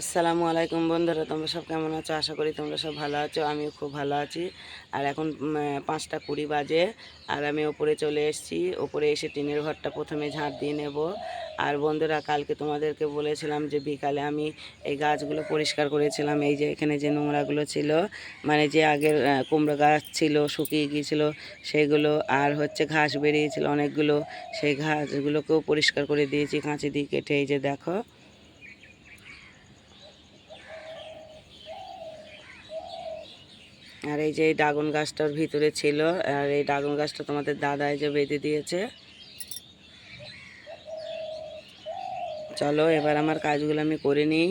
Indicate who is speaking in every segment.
Speaker 1: আসসালামু আলাইকুম বন্ধুরা, তোমরা সব কেমন আছো? আশা করি তোমরা সব ভালো আছো, আমিও খুব ভালো আছি। আর এখন পাঁচটা কুড়ি বাজে, আর আমি ওপরে চলে এসেছি। ওপরে এসে টিনের ঘরটা প্রথমে ঝাঁট দিয়ে নেব। আর বন্ধুরা, কালকে তোমাদেরকে বলেছিলাম যে বিকালে আমি এই গাছগুলো পরিষ্কার করেছিলাম। এই যে এখানে যে নোংরাগুলো ছিল মানে যে আগের কুমড়ো গাছ ছিল, শুকিয়ে গিয়েছিল, সেগুলো আর হচ্ছে ঘাস বেরিয়েছিল অনেকগুলো। সেই ঘাসগুলোকেও পরিষ্কার করে দিয়েছি, কাঁচি দিয়ে কেটে এই যে দেখো। আর এই যে এই ড্রাগন গাছটার ভিতরে ছিল, আর এই ড্রাগন গাছটা তোমাদের দাদা এই যে বেঁধে দিয়েছে। চলো, এবার আমার কাজগুলো আমি করে নিই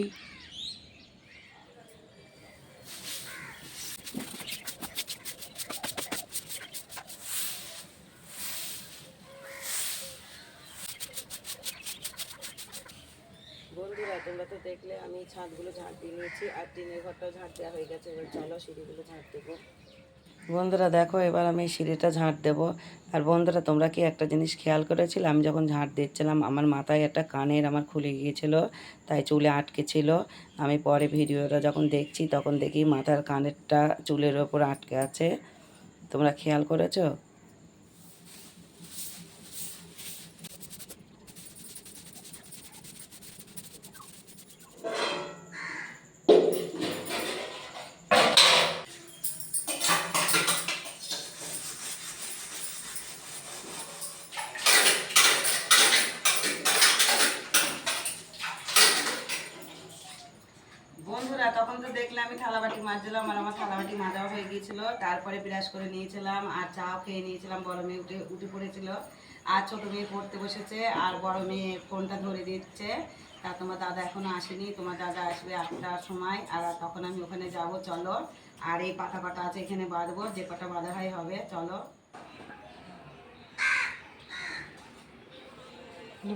Speaker 1: বন্ধুরা তোমরা দেখলে আমি ছাদগুলো ঝাঁট দিয়ে নিয়েছি আর টিনের ঘরটাও ঝাঁট দেওয়া হয়ে গেছে। এবার চলো সিঁড়িগুলো ঝাঁট দেবো। বন্ধুরা, দেখো, এবার আমি সিঁড়িটা ঝাঁট দেব। আর বন্ধুরা, তোমরা কি একটা জিনিস খেয়াল করেছিলে? আমি যখন ঝাঁট দিচ্ছিলাম, আমার মাথায় একটা কানের আমার খুলে গিয়েছিল, তাই চুলে আটকে ছিল আমি পরে ভিডিওটা যখন দেখছি, তখন দেখি মাথার কানেরটা চুলের ওপর আটকে আছে। তোমরা খেয়াল করেছ বন্ধুরা তখন তো দেখলে আমি থালাবাটি মাজছিলাম আর আমার থালাবাটি মাজাও হয়ে গিয়েছিল। তারপরে বিরাজ করে নিয়েছিলাম আর চাও খেয়ে নিয়েছিলাম। বড় মেয়ে উঠে উঠে পড়েছিল। আর ছোট মেয়ে পড়তে বসেছে আর বড় মেয়ে ফোনটা ধরে দিচ্ছে। তা তোমার দাদা এখনও আসেনি। তোমার দাদা আসবে আটটার সময় আর তখন আমি ওখানে যাব। চলো। আর এই পাতা পাতা আছে এখানে বাঁধবো। যে পাটা বাঁধা হয় হবে চলো।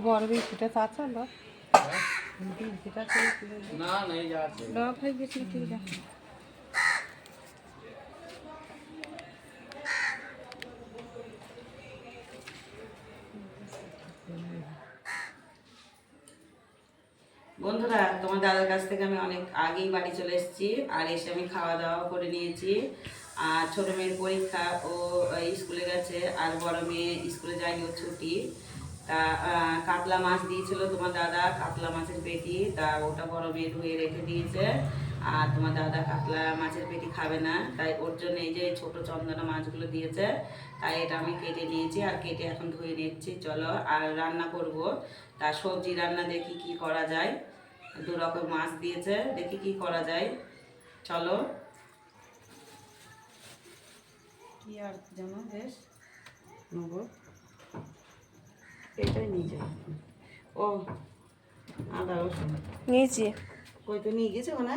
Speaker 2: বড় বিস্কুটটা চাচ্ছ না বিস্কুটটা
Speaker 3: না नहीं जाते
Speaker 2: লো ভাই বিস্কুট ঠিক আছে
Speaker 1: বন্ধুরা তোমার দাদার কাছ থেকে আমি অনেক আগেই বাড়ি চলে এসেছি আর এসে আমি খাওয়া দাওয়া করে নিয়েছি আর ছোটো মেয়ের পরীক্ষা ও আহ, স্কুলে গেছে আর বড় মেয়ে স্কুলে যায়নি ও ছুটি তা কাতলা মাছ দিয়েছিল তোমার দাদা, কাতলা মাছের পেটি। তা, ওটা মেয়ে ধুয়ে রেখে দিয়েছে। আর তোমার দাদা কাতলা মাছের পেটি খাবে না। তাই ওর জন্য এই যে ছোট চন্দনা মাছগুলো দিয়েছে, তাই এটা আমি কেটে নিয়েছি আর কেটে এখন ধুয়ে নিচ্ছি। চলো, আর রান্না করব। তা, সবজি রান্না দেখি কি করা যায়। দু রকম মাছ দিয়েছে, দেখি কি করা যায়। চলো। কি আর জানো বেশ, নেব। এটাই নিয়ে যাই। ও আদা রসুন।
Speaker 2: নিয়েছি।
Speaker 1: কই তো নিয়ে গেছে ওনা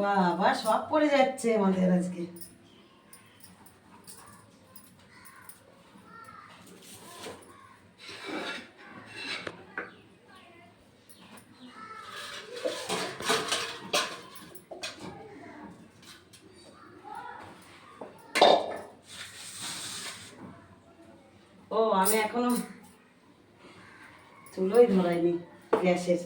Speaker 1: বাবা সব পড়ে যাচ্ছে আমাদের আজকে। আমি এখনও চুলোই ধরাইনি গ্যাসের।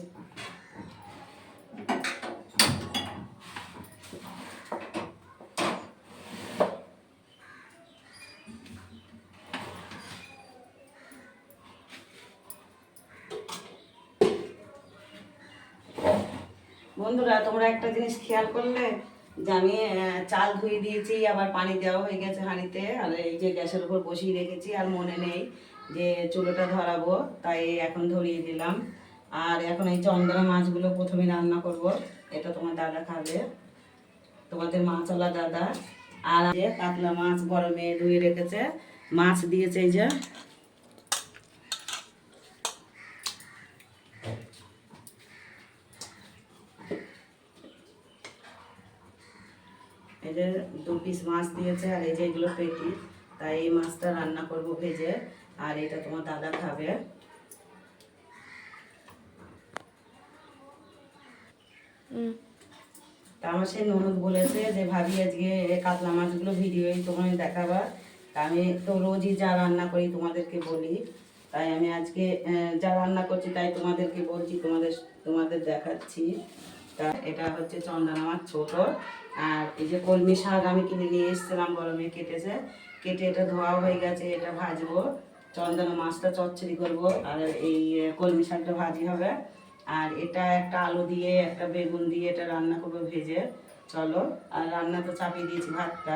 Speaker 1: বন্ধুরা তোমরা একটা জিনিস খেয়াল করলে যে আমি চাল ধুয়ে দিয়েছি, আবার পানি দেওয়া হয়ে গেছে হাঁড়িতে। আর এই যে গ্যাসের উপর বসিয়ে রেখেছি, আর মনে নেই যে চুলোটা ধরাবো, তাই এখন ধরিয়ে দিলাম। আর এখন এই চন্দনা মাছগুলো প্রথমে রান্না করব, এটা তোমার দাদা খাবে। তোমাদের মাছওয়ালা দাদা। আর কাতলা মাছ মেয়ে ধুয়ে রেখেছে, মাছ দিয়েছে এই যে যে দু পিস মাছ দিয়েছে আর এই যে এগুলো পেটি তাই এই মাছটা রান্না করব ভেজে। আর এটা তোমার দাদা খাবে। তা আমার সেই ননদ বলেছে যে ভাবি আজকে কাতলা মাছগুলো ভিডিওই তোমায় দেখাবা। তা আমি তো রোজই যা রান্না করি তোমাদেরকে বলি। তাই আমি আজকে যা রান্না করছি তাই তোমাদেরকে বলছি তোমাদের তোমাদের দেখাচ্ছি। তা এটা হচ্ছে চন্দনা আমার ছোট। আর এই যে কলমি শাক আমি কিনে নিয়ে এসেছিলাম গরমে কেটেছে। কেটে এটা ধোয়া হয়ে গেছে, এটা ভাজবো। চন্দনা মাছটা চচ্চড়ি করব, আর এই কলমি শাকটা ভাজি হবে। আর এটা একটা আলু দিয়ে, একটা বেগুন দিয়ে এটা রান্না করব ভেজে। চলো, আর রান্না তো চাপিয়ে দিয়েছি ভাতটা।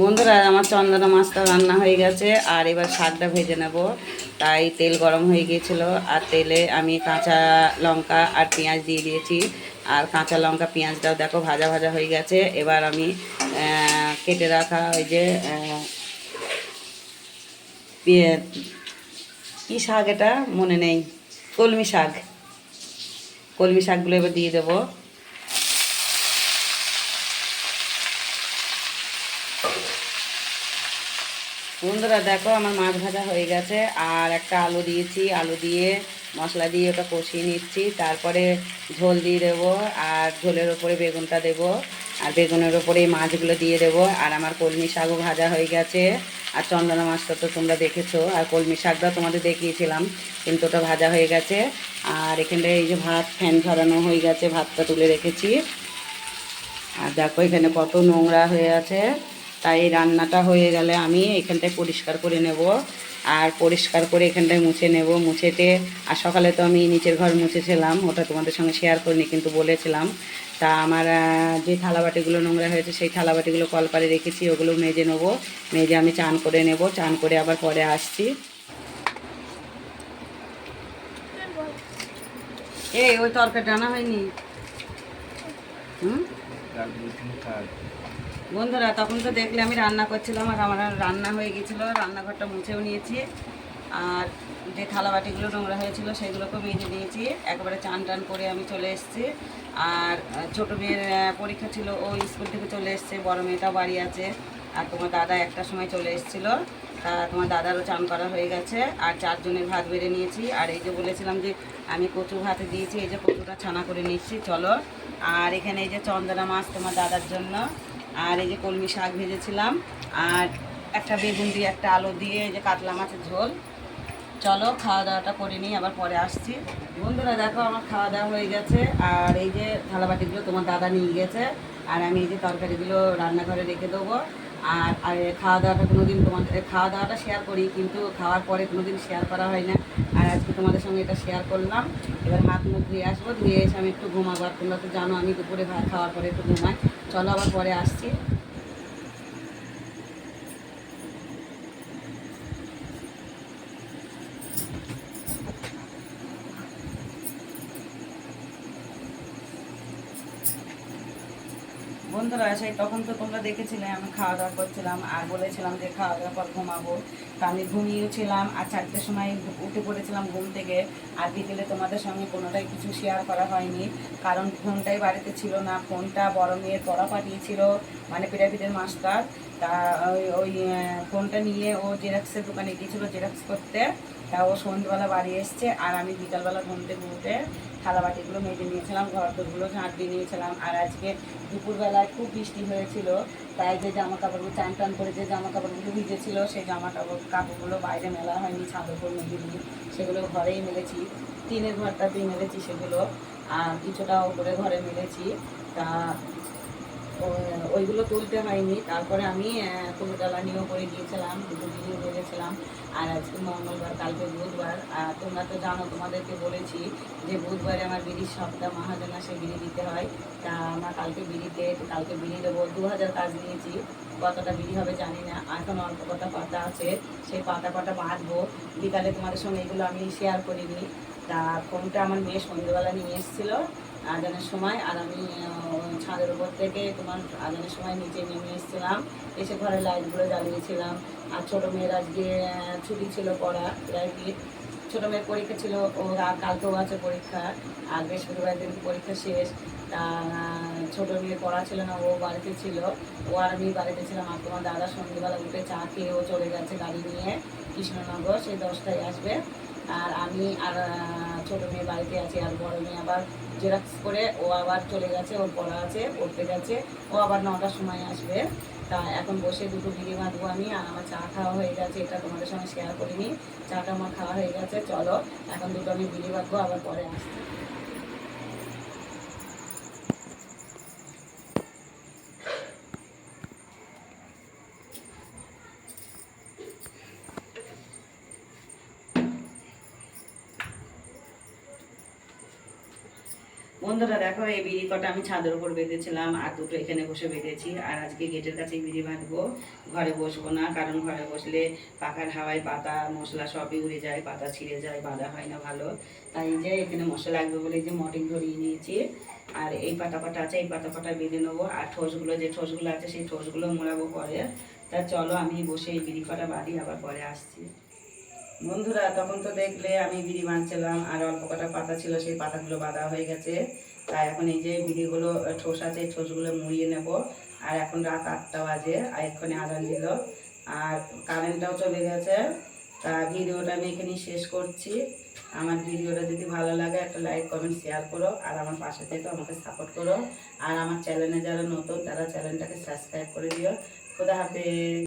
Speaker 1: বন্ধুরা, আমার চন্দনা মাছটা রান্না হয়ে গেছে, আর এবার শাকটা ভেজে নেব। তাই তেল গরম হয়ে গিয়েছিল। আর তেলে আমি কাঁচা লঙ্কা আর পেঁয়াজ দিয়ে দিয়েছি। আর কাঁচা লঙ্কা, পেঁয়াজটাও দেখো ভাজা ভাজা হয়ে গেছে। এবার আমি কেটে রাখা ওই যে পে- কি শাক এটা? মনে নেই। কলমি শাক। কলমি শাকগুলো এবার দিয়ে দেবো। বন্ধুরা দেখো, আমার মাছ ভাজা হয়ে গেছে। আর একটা আলু দিয়েছি। আলু দিয়ে মশলা দিয়ে ওটা কষিয়ে নিচ্ছি। তারপরে ঝোল দিয়ে দেবো আর ঝোলের ওপরে বেগুনটা দেবো। আর বেগুনের ওপরে মাছগুলো দিয়ে দেবো। আর আমার কলমি শাকও ভাজা হয়ে গেছে। আর চন্দনা মাছটা তো তোমরা দেখেছ। আর কলমি শাকটা তোমাদের দেখিয়েছিলাম, কিন্তু ওটা ভাজা হয়ে গেছে। আর এখানটায় এই যে ভাত, ফ্যান ঝরানো হয়ে গেছে। ভাতটা তুলে রেখেছি। আর দেখো, এখানে কত নোংরা হয়ে আছে। তাই এই রান্নাটা হয়ে গেলে আমি এখানটায় পরিষ্কার করে নেব। আর পরিষ্কার করে এখানটায় মুছে নেব। মুছেতে, আর সকালে তো আমি নিচের ঘর মুছেছিলাম, ওটা তোমাদের সঙ্গে শেয়ার করিনি, কিন্তু বলেছিলাম। তা আমার যে থালাবাটিগুলো নোংরা হয়েছে, সেই থালাবাটিগুলো কলপারে রেখেছি, ওগুলো মেজে নেব। মেজে আমি চান করে নেব, চান করে আবার পরে আসছি। এই, ওই তরকারি রান্না হয়নি। হুম? বন্ধুরা, তখন তো দেখলে আমি রান্না করছিলাম, আর আমার রান্না হয়ে গেছিল, রান্নাঘরটা মুছেও নিয়েছি। আর যে থালা বাটিগুলো নোংরা হয়েছিল, সেগুলোকে মেজে নিয়েছি। একবারে চান টান করে আমি চলে এসেছি। আর ছোটো মেয়ের পরীক্ষা ছিল, ও স্কুল থেকে চলে এসছে, বড় মেয়েটাও বাড়ি আছে। আর তোমার দাদা একটা সময় চলে এসেছিল। তা তোমার দাদারও চান করা হয়ে গেছে। আর চারজনের ভাত বেড়ে নিয়েছি। আর এই যে বলেছিলাম যে আমি কচু ভাতে দিয়েছি, এই যে কচুটা ছানা করে নিচ্ছি, চলো। আর এখানে এই যে চন্দনা মাছ তোমার দাদার জন্য। আর এই যে কলমি শাক ভেজেছিলাম, আর একটা বেগুন দিয়ে, একটা আলু দিয়ে, এই যে কাতলা মাছের ঝোল। চলো খাওয়া দাওয়াটা করে নিই, আবার পরে আসছি। বন্ধুরা, দেখো, আমার খাওয়া দাওয়া হয়ে গেছে, আর এই যে থালাবাটিগুলো তোমার দাদা নিয়ে গেছে, আর আমি এই যে তরকারিগুলো রান্নাঘরে রেখে দেবো। আর আর খাওয়া দাওয়াটা কোনো দিন তোমাদের খাওয়া দাওয়াটা শেয়ার করি, কিন্তু খাওয়ার পরে কোনো দিন শেয়ার করা হয় না। আর আজকে তোমাদের সঙ্গে এটা শেয়ার করলাম। এবার হাত মুখ ধুয়ে আসব, ধুয়ে এসে আমি একটু ঘুমাবো। আর তোমরা তো জানো, আমি দুপুরে খাওয়ার পরে একটু ঘুমাই। চলো আবার পরে আসছি। বন্ধুরা, সেই তখন তো তোমরা দেখেছিলে, আমি খাওয়া দাওয়া করছিলাম আর বলেছিলাম যে খাওয়া দাওয়ার পর ঘুমাবো। তা আমি ঘুমিয়েছিলাম আর চারটের সময় উঠে পড়েছিলাম ঘুম থেকে। আর বিকেলে তোমাদের সঙ্গে কোনোটাই কিছু শেয়ার করা হয়নি। কারণ ফোনটাই বাড়িতে ছিল না, ফোনটা বড় মেয়ের পড়া পাঠিয়েছিল মানে পিরাপিটের মাস্টার তা ওই ওই ফোনটা নিয়ে ও জেরক্সের দোকানে গিয়েছিল জেরক্স করতে। তা ও সন্ধ্যেবেলা বাড়ি এসছে আর আমি বিকালবেলা ঘুম থেকে উঠে থালা বাটিগুলো মেজে নিয়েছিলাম ঘর দোরগুলো ঝাঁট দিয়ে নিয়েছিলাম। আর আজকে দুপুরবেলায় খুব বৃষ্টি হয়েছিল, তাই যে জামা কাপড়গুলো চান টান করে যে জামা কাপড়গুলো ভিজেছিল, সেই জামা কাপড় কাপড়গুলো বাইরে মেলা হয়নি, ছাদের উপর মেলে দিই সেগুলো ঘরেই মেলেছি। টিনের ঘরটাতেই মেলেছি সেগুলো, আর কিছুটা ওপরে ঘরে মেলেছি। তা ওইগুলো তুলতে হয়নি। তারপরে আমি কবিতালা নিয়েও করে গিয়েছিলাম দুটো ভিডিও করেছিলাম আর আজকে মঙ্গলবার, কালকে বুধবার। আর তোমরা তো জানো, তোমাদেরকে বলেছি যে বুধবারে আমার বিড়ির সপ্তাহ, মহাজনা আসে বিড়ি দিতে হয়। তা আমার কালকে বিড়িতে, কালকে বিড়ি দেবো। দু হাজার কাজ নিয়েছি কতটা বিড়ি হবে জানি না। এখন অল্প কটা পাতা আছে। সেই পাতা কটা বাঁধবো। বিকালে তোমাদের সঙ্গে এগুলো আমি শেয়ার করিনি। তা ফোনটা আমার মেয়ে সন্ধ্যেবেলা নিয়ে এসেছিল। আজানের সময় আর আমি ছাদের উপর থেকে তোমার আজানের সময় নিচে নেমে এসেছিলাম। এসে ঘরে লাইটগুলো জ্বালিয়েছিলাম। আর ছোটো মেয়ের আজকে ছুটি ছিল পড়া প্রাইভেট ছোটো মেয়ের পরীক্ষা ছিল, ও কালকেও আছে পরীক্ষা, আর বৃহস্পতিবার দিন পরীক্ষা শেষ। তা, ছোটো মেয়ের পড়া ছিল না, ও বাড়িতে ছিল। ও আর আমি বাড়িতে ছিলাম, আর তোমার দাদা সন্ধ্যেবেলা উঠে চা খেয়ে ও চলে গেছে গাড়ি নিয়ে কৃষ্ণনগর, সেই দশটায় আসবে। আর আমি আর ছোটো মেয়ে বাড়িতে আছি আর বড় মেয়ে আবার জেরাক্স করে ও আবার চলে গেছে, ওর পড়া আছে, পড়তে গেছে। ও আবার নটার সময় আসবে। তা এখন বসে দুটো বিড়ি বাঁধবো আমি আর আমার চা খাওয়া হয়ে গেছে, এটা তোমাদের সঙ্গে শেয়ার করিনি। চাটা আমার খাওয়া হয়ে গেছে, চলো, এখন দুটো আমি বিড়ি বাঁধবো, আবার পরে আসছি। বন্ধুরা, দেখো, এই বিড়ি কটা আমি ছাদের উপর বেঁধেছিলাম আর দুটো এখানে বসে বেঁধেছি। আর আজকে গেটের কাছে বিড়ি বাঁধবো। ঘরে বসবো না, কারণ ঘরে বসলে পাখার হাওয়ায় পাতা, মশলা সবই উড়ে যায়, পাতা ছিঁড়ে যায়, বাঁধা হয় না ভালো। তাই যে এখানে মশলা লাগবে বলে যে মটিং ধরিয়ে নিয়েছি। আর এই পাতা পাতা আছে, এই পাতা পাতা বেঁধে নেব। আর ঠোসগুলো যে ঠোসগুলো আছে, সেই ঠোসগুলো মোড়াবো পরে। তা চলো, আমি বসে এই বিড়ি কটা বাঁধি, আবার পরে আসছি। বন্ধুরা, তখন তো দেখলে আমি বিড়ি বাঁধছিলাম, আর অল্প কটা পাতা ছিল, সেই পাতাগুলো বাঁধা হয়ে গেছে। তাই এখন এই যে বিড়িগুলো ঠোস আছে ঠোসগুলো মুড়িয়ে নেব। আর এখন রাত আটটা বাজে, আর এক্ষণে আদান দিল। আর কারেন্টটাও চলে গেছে। তা ভিডিওটা আমি এখানেই শেষ করছি। আমার ভিডিওটা যদি ভালো লাগে, একটা লাইক কমেন্ট শেয়ার করো। আর আমার পাশে থেকে আমাকে সাপোর্ট করো। আর আমার চ্যানেলে যারা নতুন, তারা চ্যানেলটাকে সাবস্ক্রাইব করে দিও। খুদা হাফেজ।